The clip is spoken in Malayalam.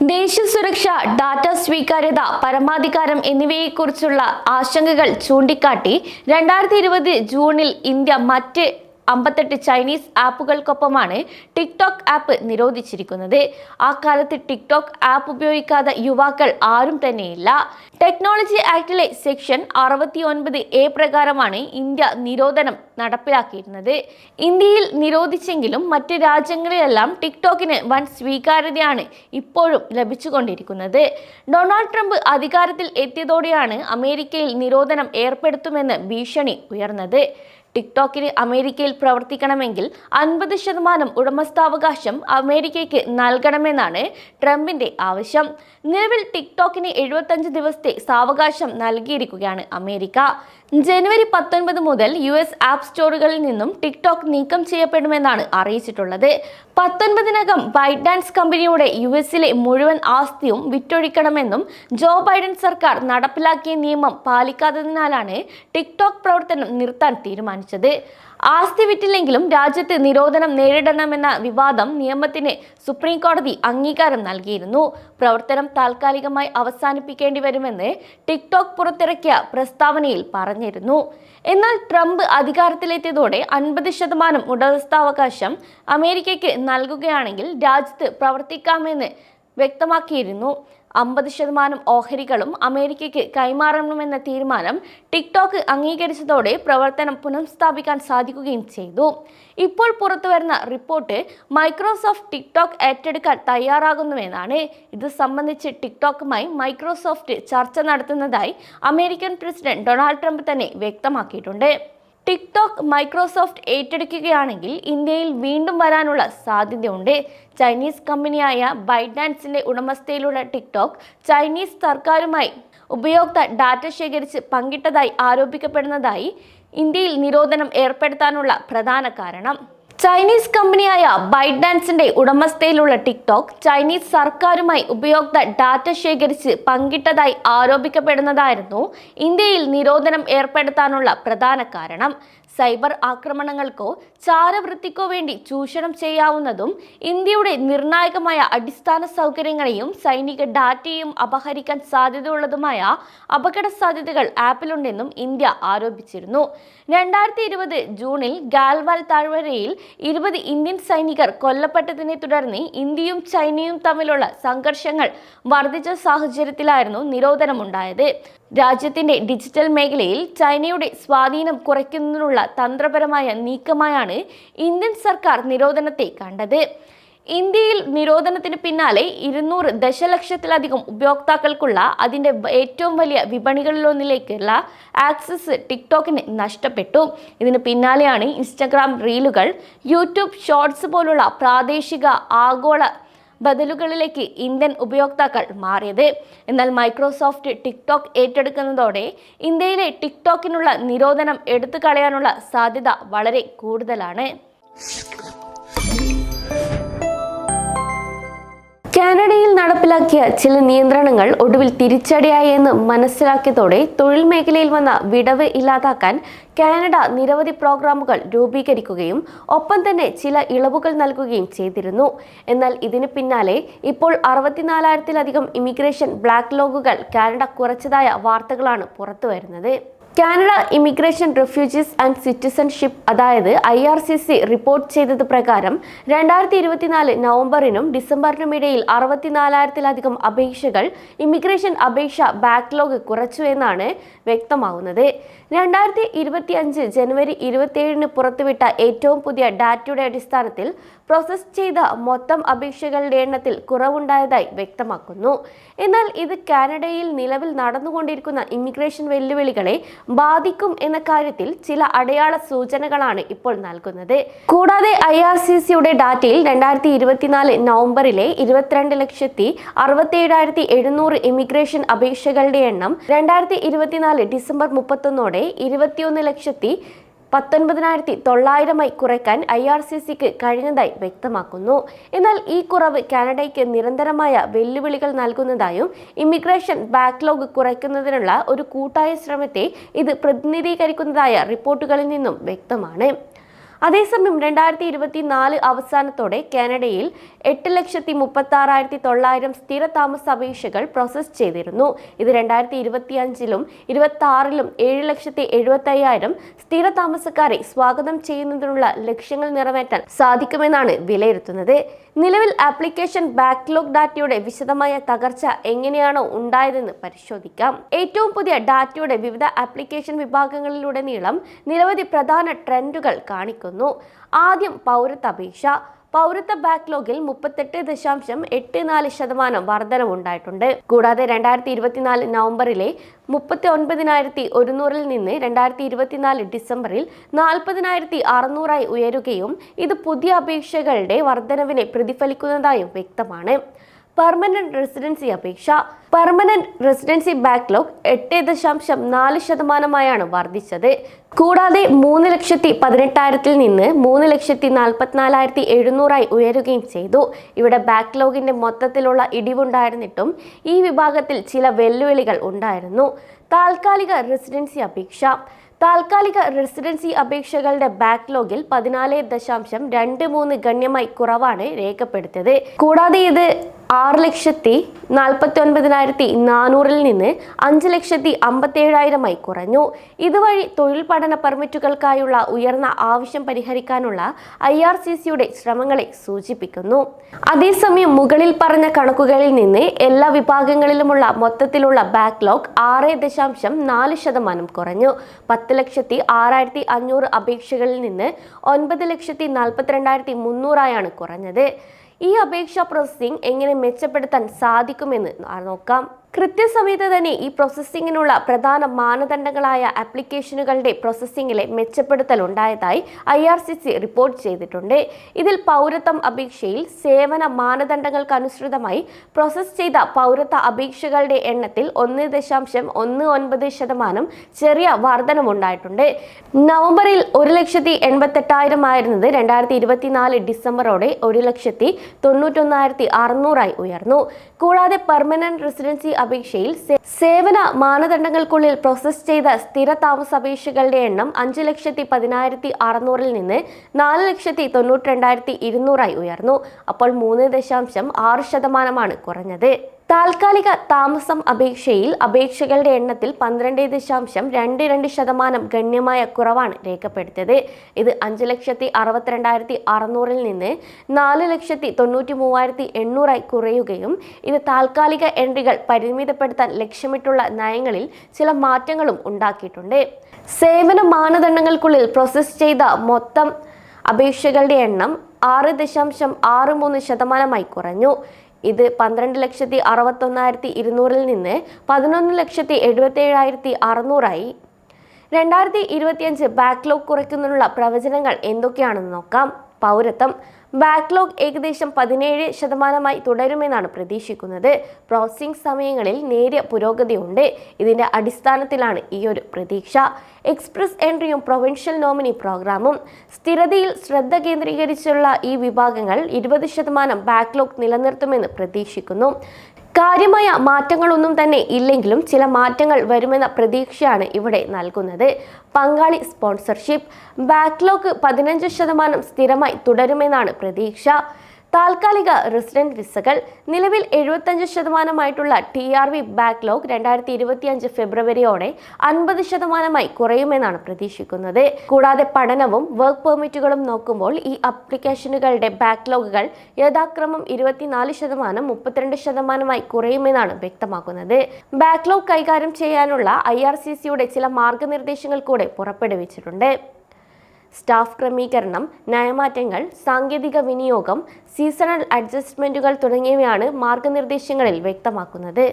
ദേശീയ സുരക്ഷ ഡാറ്റ സ്വീകാര്യത പരമാധികാരം എന്നിവയെക്കുറിച്ചുള്ള ആശങ്കകൾ ചൂണ്ടിക്കാട്ടി രണ്ടായിരത്തി ഇരുപത് ജൂണിൽ ഇന്ത്യ മറ്റ് അമ്പത്തെട്ട് ചൈനീസ് ആപ്പുകൾക്കൊപ്പമാണ് ടിക്ടോക്ക് ആപ്പ് നിരോധിച്ചിരിക്കുന്നത്. ആ കാലത്ത് ടിക്ടോക്ക് ആപ്പ് ഉപയോഗിക്കാത്ത യുവാക്കൾ ആരും തന്നെയില്ല. ടെക്നോളജി ആക്ടിലെ സെക്ഷൻ അറുപത്തി ഒൻപത് എ പ്രകാരമാണ് ഇന്ത്യ നിരോധനം നടപ്പിലാക്കിയിരുന്നത്. ഇന്ത്യയിൽ നിരോധിച്ചെങ്കിലും മറ്റ് രാജ്യങ്ങളിലെല്ലാം ടിക്ടോക്കിന് വൻ സ്വീകാര്യതയാണ് ഇപ്പോഴും ലഭിച്ചുകൊണ്ടിരിക്കുന്നത്. ഡൊണാൾഡ് ട്രംപ് അധികാരത്തിൽ എത്തിയതോടെയാണ് അമേരിക്കയിൽ നിരോധനം ഏർപ്പെടുത്തുമെന്ന് ഭീഷണി ഉയർന്നത്. ടിക്ടോക്കിന് അമേരിക്കയിൽ പ്രവർത്തിക്കണമെങ്കിൽ അൻപത് ശതമാനം ഉടമസ്ഥാവകാശം അമേരിക്കയ്ക്ക് നൽകണമെന്നാണ് ട്രംപിന്റെ ആവശ്യം. നിലവിൽ ടിക്ടോക്കിന് എഴുപത്തഞ്ച് ദിവസത്തെ സാവകാശം നൽകിയിരിക്കുകയാണ് അമേരിക്ക. ജനുവരി പത്തൊൻപത് മുതൽ യു എസ് ആപ്പ് സ്റ്റോറുകളിൽ നിന്നും ടിക്ടോക്ക് നീക്കം ചെയ്യപ്പെടുമെന്നാണ് അറിയിച്ചിട്ടുള്ളത്. പത്തൊൻപതിനകം ബൈഡാൻസ് കമ്പനിയുടെ യു എസിലെ മുഴുവൻ ആസ്തിയും വിറ്റൊഴിക്കണമെന്നും ജോ ബൈഡൻ സർക്കാർ നടപ്പിലാക്കിയ നിയമം പാലിക്കാത്തതിനാലാണ് ടിക്ടോക്ക് പ്രവർത്തനം നിർത്താൻ തീരുമാനിച്ചത്. ആസ്തി വിറ്റില്ലെങ്കിലും രാജ്യത്ത് നിരോധനം നേരിടണമെന്ന വിവാദം നിയമത്തിന് സുപ്രീം കോടതി അംഗീകാരം നൽകിയിരുന്നു. പ്രവർത്തനം താൽക്കാലികമായി അവസാനിപ്പിക്കേണ്ടി വരുമെന്ന് ടിക്ടോക്ക് പുറത്തിറക്കിയ പ്രസ്താവനയിൽ പറഞ്ഞിരുന്നു. എന്നാൽ ട്രംപ് അധികാരത്തിലെത്തിയതോടെ അൻപത് ശതമാനം ഉടമസ്ഥാവകാശം അമേരിക്കയ്ക്ക് നൽകുകയാണെങ്കിൽ രാജ്യത്ത് പ്രവർത്തിക്കാമെന്ന് വ്യക്തമാക്കിയിരുന്നു. അമ്പത് ശതമാനം ഓഹരികളും അമേരിക്കയ്ക്ക് കൈമാറണമെന്ന തീരുമാനം ടിക്ടോക്ക് അംഗീകരിച്ചതോടെ പ്രവർത്തനം പുനഃസ്ഥാപിക്കാൻ സാധിക്കുകയും ചെയ്തു. ഇപ്പോൾ പുറത്തുവരുന്ന റിപ്പോർട്ട് മൈക്രോസോഫ്റ്റ് ടിക്ടോക്ക് ഏറ്റെടുക്കാൻ തയ്യാറാകുന്നുവെന്നാണ്. ഇത് സംബന്ധിച്ച് ടിക്ടോക്കുമായി മൈക്രോസോഫ്റ്റ് ചർച്ച നടത്തുന്നതായി അമേരിക്കൻ പ്രസിഡന്റ് ഡൊണാൾഡ് ട്രംപ് തന്നെ വ്യക്തമാക്കിയിട്ടുണ്ട്. ടിക്ടോക്ക് മൈക്രോസോഫ്റ്റ് ഏറ്റെടുക്കുകയാണെങ്കിൽ ഇന്ത്യയിൽ വീണ്ടും വരാനുള്ള സാധ്യതയുണ്ട്. ചൈനീസ് കമ്പനിയായ ബൈഡാൻസിന്റെ ഉടമസ്ഥയിലുള്ള ടിക്ടോക്ക് ചൈനീസ് സർക്കാരുമായി ഉപയോക്തൃ ഡാറ്റ ശേഖരിച്ച് പങ്കിട്ടതായി ആരോപിക്കപ്പെടുന്നതായി ഇന്ത്യയിൽ നിരോധനം ഏർപ്പെടുത്താനുള്ള പ്രധാന കാരണം. ചൈനീസ് കമ്പനിയായ ബൈഡാൻസിന്റെ ഉടമസ്ഥയിലുള്ള ടിക്ടോക്ക് ചൈനീസ് സർക്കാരുമായി ഉപയോക്ത ഡാറ്റ ശേഖരിച്ച് പങ്കിട്ടതായി ആരോപിക്കപ്പെടുന്നതായിരുന്നു. ഇന്ത്യയിൽ നിരോധനം ഏർപ്പെടുത്താനുള്ള പ്രധാന കാരണം സൈബർ ആക്രമണങ്ങൾക്കോ ചാരവൃത്തിക്കോ വേണ്ടി ചൂഷണം ചെയ്യാവുന്നതും ഇന്ത്യയുടെ നിർണായകമായ അടിസ്ഥാന സൗകര്യങ്ങളെയും സൈനിക ഡാറ്റയും അപഹരിക്കാൻ സാധ്യതയുള്ളതുമായ അപകട സാധ്യതകൾ ആപ്പിലുണ്ടെന്നും ഇന്ത്യ ആരോപിച്ചിരുന്നു. രണ്ടായിരത്തി ഇരുപത് ജൂണിൽ ഗാൽവാൽ താഴ്വരയിൽ ഇരുപത് ഇന്ത്യൻ സൈനികർ കൊല്ലപ്പെട്ടതിനെ തുടർന്ന് ഇന്ത്യയും ചൈനയും തമ്മിലുള്ള സംഘർഷങ്ങൾ വർദ്ധിച്ച സാഹചര്യത്തിലായിരുന്നു നിരോധനമുണ്ടായത്. രാജ്യത്തിന്റെ ഡിജിറ്റൽ മേഖലയിൽ ചൈനയുടെ സ്വാധീനം കുറയ്ക്കുന്നതിനുള്ള തന്ത്രപരമായ നീക്കമായാണ് ഇന്ത്യൻ സർക്കാർ നിരോധനത്തെ കണ്ടത്. ഇന്ത്യയിൽ നിരോധനത്തിന് പിന്നാലെ ഇരുന്നൂറ് ദശലക്ഷത്തിലധികം ഉപയോക്താക്കൾക്കുള്ള അതിന്റെ ഏറ്റവും വലിയ വിപണികളിലൊന്നിലേക്കുള്ള ആക്സസ് ടിക്ടോക്കിന് നഷ്ടപ്പെട്ടു. ഇതിന് പിന്നാലെയാണ് ഇൻസ്റ്റഗ്രാം റീലുകൾ യൂട്യൂബ് ഷോർട്സ് പോലുള്ള പ്രാദേശിക ആഗോള ബദലുകളിലേക്ക് ഇന്ത്യൻ ഉപയോക്താക്കൾ മാറിയത്. എന്നാൽ മൈക്രോസോഫ്റ്റ് ടിക്ടോക്ക് ഏറ്റെടുക്കുന്നതോടെ ഇന്ത്യയിലെ ടിക്ടോക്കിനുള്ള നിരോധനം എടുത്തു കളയാനുള്ള സാധ്യത വളരെ കൂടുതലാണ്. കാനഡയിൽ നടപ്പിലാക്കിയ ചില നിയന്ത്രണങ്ങൾ ഒടുവിൽ തിരിച്ചടിയായി എന്ന് മനസ്സിലാക്കിയതോടെ തൊഴിൽ മേഖലയിൽ വന്ന വിടവ് ഇല്ലാതാക്കാൻ കാനഡ നിരവധി പ്രോഗ്രാമുകൾ രൂപീകരിക്കുകയും ഒപ്പം തന്നെ ചില ഇളവുകൾ നൽകുകയും ചെയ്തിരുന്നു. എന്നാൽ ഇതിന് പിന്നാലെ ഇപ്പോൾ അറുപത്തിനാലായിരത്തിലധികം ഇമിഗ്രേഷൻ ബ്ലാക്ക് ലോഗുകൾ കാനഡ കുറച്ചതായ വാർത്തകളാണ് പുറത്തുവരുന്നത്. Canada immigration refugees and citizenship അതായത് I R C C report ചെയ്തത് പ്രകാരം രണ്ടായിരത്തി ഇരുപത്തിനാല് നവംബറിനും ഡിസംബറിനും ഇടയിൽ അറുപത്തിനാലായിരത്തിലധികം അപേക്ഷകൾ ഇമിഗ്രേഷൻ അപേക്ഷ ബാക്ക്ലോഗ് കുറച്ചു എന്നാണ് വ്യക്തമാവുന്നത്. രണ്ടായിരത്തി ഇരുപത്തി അഞ്ച് ജനുവരി ഇരുപത്തിയേഴിന് പുറത്തുവിട്ട ഏറ്റവും പുതിയ ഡാറ്റയുടെ അടിസ്ഥാനത്തിൽ പ്രോസസ് ചെയ്ത മൊത്തം അപേക്ഷകളുടെ എണ്ണത്തിൽ കുറവുണ്ടായതായി വ്യക്തമാക്കുന്നു. എന്നാൽ ഇത് കാനഡയിൽ നിലവിൽ നടന്നുകൊണ്ടിരിക്കുന്ന ഇമിഗ്രേഷൻ വെല്ലുവിളികളെ ബാധിക്കും എന്ന കാര്യത്തിൽ ചില അടയാള സൂചനകളാണ് ഇപ്പോൾ നൽകുന്നത്. കൂടാതെ ഐ ആർ സി സിയുടെ ഡാറ്റയിൽ രണ്ടായിരത്തി ഇരുപത്തിനാല് നവംബറിലെ ഇരുപത്തിരണ്ട് ലക്ഷത്തി അറുപത്തിയേഴായിരത്തി എഴുന്നൂറ് ഇമിഗ്രേഷൻ അപേക്ഷകളുടെ എണ്ണം രണ്ടായിരത്തി ഇരുപത്തിനാല് ഡിസംബർ മുപ്പത്തൊന്നോടെ ഇരുപത്തിയൊന്ന് ലക്ഷത്തി പത്തൊൻപതിനായിരത്തി തൊള്ളായിരമായി കുറയ്ക്കാൻ ഐ ആർ സി സിക്ക് കഴിഞ്ഞതായി വ്യക്തമാക്കുന്നു. എന്നാൽ ഈ കുറവ് കാനഡയ്ക്ക് നിരന്തരമായ വെല്ലുവിളികൾ നൽകുന്നതായും ഇമിഗ്രേഷൻ ബാക്ക്ലോഗ് കുറയ്ക്കുന്നതിനുള്ള ഒരു കൂട്ടായ ശ്രമത്തെ ഇത് പ്രതിനിധീകരിക്കുന്നതായ റിപ്പോർട്ടുകളിൽ നിന്നും വ്യക്തമാണ്. അതേസമയം രണ്ടായിരത്തി ഇരുപത്തിനാല് അവസാനത്തോടെ കാനഡയിൽ എട്ട് ലക്ഷത്തി മുപ്പത്തി ആറായിരത്തി തൊള്ളായിരം സ്ഥിര താമസ അപേക്ഷകൾ പ്രോസസ് ചെയ്തിരുന്നു. ഇത് രണ്ടായിരത്തി ഇരുപത്തി അഞ്ചിലും ഇരുപത്തി ആറിലും ഏഴ് ലക്ഷത്തി എഴുപത്തി അയ്യായിരം സ്ഥിര താമസക്കാരെ സ്വാഗതം ചെയ്യുന്നതിനുള്ള ലക്ഷ്യങ്ങൾ നിറവേറ്റാൻ സാധിക്കുമെന്നാണ് വിലയിരുത്തുന്നത്. നിലവിൽ ആപ്ലിക്കേഷൻ ബാക്ക്ലോഗ് ഡാറ്റയുടെ വിശദമായ തകർച്ച എങ്ങനെയാണോ ഉണ്ടായതെന്ന് പരിശോധിക്കാം. ഏറ്റവും പുതിയ ഡാറ്റയുടെ വിവിധ ആപ്ലിക്കേഷൻ വിഭാഗങ്ങളിലുടനീളം നിരവധി പ്രധാന ട്രെൻഡുകൾ കാണിക്കുന്നു. ആദ്യം പൗരത്വ അപേക്ഷ പൗരത്വ ബാക്ക്ലോഗിൽ മുപ്പത്തെട്ട് ദശാംശം എട്ട് നാല് ശതമാനം വർധനവുണ്ടായിട്ടുണ്ട്. കൂടാതെ രണ്ടായിരത്തി ഇരുപത്തിനാല് നവംബറിലെ മുപ്പത്തി ഒൻപതിനായിരത്തി ഒരുന്നൂറിൽ നിന്ന് രണ്ടായിരത്തി ഇരുപത്തിനാല് ഡിസംബറിൽ നാൽപ്പതിനായിരത്തി അറുന്നൂറായി ഉയരുകയും ഇത് പുതിയ അപേക്ഷകളുടെ വർധനവിനെ പ്രതിഫലിക്കുന്നതായും വ്യക്തമാണ്. പെർമനന്റ് റെസിഡൻസി അപേക്ഷ പെർമനന്റ് റെസിഡൻസി ബാക്ക്ലോഗ് എട്ട് ദശാംശം നാല് ശതമാനമായാണ് വർദ്ധിച്ചത്. കൂടാതെ മൂന്ന് ലക്ഷത്തി പതിനെട്ടായിരത്തിൽ നിന്ന് മൂന്ന് ലക്ഷത്തി നാൽപ്പത്തിനാലായിരത്തി എഴുന്നൂറായി ഉയരുകയും ചെയ്തു. ഇവിടെ ബാക്ക്ലോഗിന്റെ മൊത്തത്തിലുള്ള ഇടിവുണ്ടായിരുന്നിട്ടും ഈ വിഭാഗത്തിൽ ചില വെല്ലുവിളികൾ ഉണ്ടായിരുന്നു. താൽക്കാലിക റെസിഡൻസി അപേക്ഷ. താൽക്കാലിക റെസിഡൻസി അപേക്ഷകളുടെ ബാക്ക്ലോഗിൽ പതിനാല് ദശാംശം രണ്ട് മൂന്ന് ഗണ്യമായി കുറവാണ് രേഖപ്പെടുത്തിയത്. കൂടാതെ ഇത് ആറ് ലക്ഷത്തി നാൽപ്പത്തി ഒൻപതിനായിരത്തി നാനൂറിൽ നിന്ന് അഞ്ച് ലക്ഷത്തി അമ്പത്തേഴായിരമായി കുറഞ്ഞു. ഇതുവഴി തൊഴിൽ പഠന പെർമിറ്റുകൾക്കായുള്ള ഉയർന്ന ആവശ്യം പരിഹരിക്കാനുള്ള ഐ ആർ സി സിയുടെ ശ്രമങ്ങളെ സൂചിപ്പിക്കുന്നു. അതേസമയം മുകളിൽ പറഞ്ഞ കണക്കുകളിൽ നിന്ന് എല്ലാ വിഭാഗങ്ങളിലുമുള്ള മൊത്തത്തിലുള്ള ബാക്ക്ലോഗ് ആറ് ദശാംശം നാല് ശതമാനം കുറഞ്ഞു. പത്ത് ലക്ഷത്തി ആറായിരത്തി അഞ്ഞൂറ് അപേക്ഷകളിൽ നിന്ന് ഒൻപത് ലക്ഷത്തി നാൽപ്പത്തിരണ്ടായിരത്തി മുന്നൂറായാണ് കുറഞ്ഞത്. ഈ അപേക്ഷ പ്രോസസ്സിംഗ് എങ്ങനെ മെച്ചപ്പെടുത്താൻ സാധിക്കുമെന്ന് നോക്കാം? കൃത്യസമയത്ത് തന്നെ ഈ പ്രോസസ്സിങ്ങിനുള്ള പ്രധാന മാനദണ്ഡങ്ങളായ ആപ്ലിക്കേഷനുകളുടെ പ്രോസസ്സിങ്ങിലെ മെച്ചപ്പെടുത്തൽ ഉണ്ടായതായി I R C C report ചെയ്തിട്ടുണ്ട്. ഇതിൽ പൗരത്വം അപേക്ഷയിൽ സേവന മാനദണ്ഡങ്ങൾക്കനുസൃതമായി പ്രോസസ്സ് ചെയ്ത പൗരത്വ അപേക്ഷകളുടെ എണ്ണത്തിൽ ഒന്ന് ദശാംശം ഒന്ന് ഒൻപത് ശതമാനം ചെറിയ വർധനമുണ്ടായിട്ടുണ്ട് നവംബറിൽ ഒരു ലക്ഷത്തി എൺപത്തെട്ടായിരം ആയിരുന്നത് രണ്ടായിരത്തി ഇരുപത്തിനാല് ഡിസംബറോടെ ഒരു ലക്ഷത്തി തൊണ്ണൂറ്റൊന്നായിരത്തി അറുന്നൂറായി ഉയർന്നു. കൂടാതെ പെർമനന്റ് റെസിഡൻസി അപേക്ഷയിൽ സേവന മാനദണ്ഡങ്ങൾക്കുള്ളിൽ പ്രോസസ് ചെയ്ത സ്ഥിര താമസ അപേക്ഷകളുടെ എണ്ണം അഞ്ച് ലക്ഷത്തി പതിനായിരത്തി അറുന്നൂറിൽ നിന്ന് നാല് ലക്ഷത്തി തൊണ്ണൂറ്റി രണ്ടായിരത്തി ഇരുന്നൂറായി ഉയർന്നു. അപ്പോൾ മൂന്ന് ദശാംശം ആറ് ശതമാനമാണ് കുറഞ്ഞത്. താൽക്കാലിക താമസം അപേക്ഷയിൽ അപേക്ഷകളുടെ എണ്ണത്തിൽ പന്ത്രണ്ട് ദശാംശം രണ്ട് രണ്ട് ശതമാനം ഗണ്യമായ കുറവാണ് രേഖപ്പെടുത്തിയത്. ഇത് അഞ്ച് ലക്ഷത്തി അറുപത്തിരണ്ടായിരത്തി അറുന്നൂറിൽ നിന്ന് നാല് ലക്ഷത്തി തൊണ്ണൂറ്റി മൂവായിരത്തി എണ്ണൂറായി കുറയുകയും ഇത് താൽക്കാലിക എൻട്രികൾ പരിമിതപ്പെടുത്താൻ ലക്ഷ്യമിട്ടുള്ള നയങ്ങളിൽ ചില മാറ്റങ്ങളും ഉണ്ടാക്കിയിട്ടുണ്ട്. സേവന മാനദണ്ഡങ്ങൾക്കുള്ളിൽ പ്രോസസ്സ് ചെയ്ത മൊത്തം അപേക്ഷകളുടെ എണ്ണം ആറ് ദശാംശം ആറ് മൂന്ന് ശതമാനമായി കുറഞ്ഞു. ഇത് പന്ത്രണ്ട് ലക്ഷത്തി അറുപത്തൊന്നായിരത്തി ഇരുന്നൂറിൽ നിന്ന് പതിനൊന്ന് ലക്ഷത്തി എഴുപത്തേഴായിരത്തി അറുന്നൂറായി. രണ്ടായിരത്തി ഇരുപത്തിയഞ്ച് ബാക്ക്ലോഗ് കുറയ്ക്കുന്നതിനുള്ള പ്രവചനങ്ങൾ എന്തൊക്കെയാണെന്ന് നോക്കാം. പൗരത്വം. ബാക്ക്ലോഗ് ഏകദേശം പതിനേഴ് ശതമാനമായി തുടരുമെന്നാണ് പ്രതീക്ഷിക്കുന്നത്. പ്രോസസ്സിംഗ് സമയങ്ങളിൽ നേരിയ പുരോഗതിയുണ്ട്. ഇതിന്റെ അടിസ്ഥാനത്തിലാണ് ഈ ഒരു പ്രതീക്ഷ. എക്സ്പ്രസ് എൻട്രിയും പ്രൊവിൻഷ്യൽ നോമിനി പ്രോഗ്രാമും. സ്ഥിരതയിൽ ശ്രദ്ധ കേന്ദ്രീകരിച്ചുള്ള ഈ വിഭാഗങ്ങൾ ഇരുപത് ശതമാനം ബാക്ക്ലോഗ് നിലനിർത്തുമെന്ന് പ്രതീക്ഷിക്കുന്നു. കാര്യമായ മാറ്റങ്ങളൊന്നും തന്നെ ഇല്ലെങ്കിലും ചില മാറ്റങ്ങൾ വരുമെന്ന പ്രതീക്ഷയാണ് ഇവിടെ നൽകുന്നത്. പങ്കാളി സ്പോൺസർഷിപ്പ്. ബാക്ക്ലോഗ് പതിനഞ്ച് ശതമാനം സ്ഥിരമായി തുടരുമെന്നാണ് പ്രതീക്ഷ. താൽക്കാലിക റെസിഡന്റ് വിസകൾ നിലവിൽ എഴുപത്തഞ്ച് ശതമാനമായിട്ടുള്ള ടി ആർ വി ബാക്ക്ലോഗ് രണ്ടായിരത്തി ഇരുപത്തിയഞ്ച് ഫെബ്രുവരിയോടെ അൻപത് ശതമാനമായി കുറയുമെന്നാണ് പ്രതീക്ഷിക്കുന്നത്. കൂടാതെ പഠനവും വർക്ക് പെർമിറ്റുകളും നോക്കുമ്പോൾ ഈ അപ്ലിക്കേഷനുകളുടെ ബാക്ക്ലോഗുകൾ യഥാക്രമം ഇരുപത്തിനാല് ശതമാനം മുപ്പത്തിരണ്ട് ശതമാനമായി കുറയുമെന്നാണ് വ്യക്തമാക്കുന്നത്. ബാക്ക്ലോഗ് കൈകാര്യം ചെയ്യാനുള്ള ഐ ആർ സി സിയുടെ ചില മാർഗനിർദ്ദേശങ്ങൾ കൂടെ പുറപ്പെടുവിച്ചിട്ടുണ്ട്. സ്റ്റാഫ് ക്രമീകരണം നയമാറ്റങ്ങൾ സാങ്കേതിക വിനിയോഗം സീസണൽ അഡ്ജസ്റ്റ്മെന്റുകൾ തുടങ്ങിയവയാണ് മാർഗനിർദ്ദേശങ്ങളിൽ വ്യക്തമാക്കുന്നത്.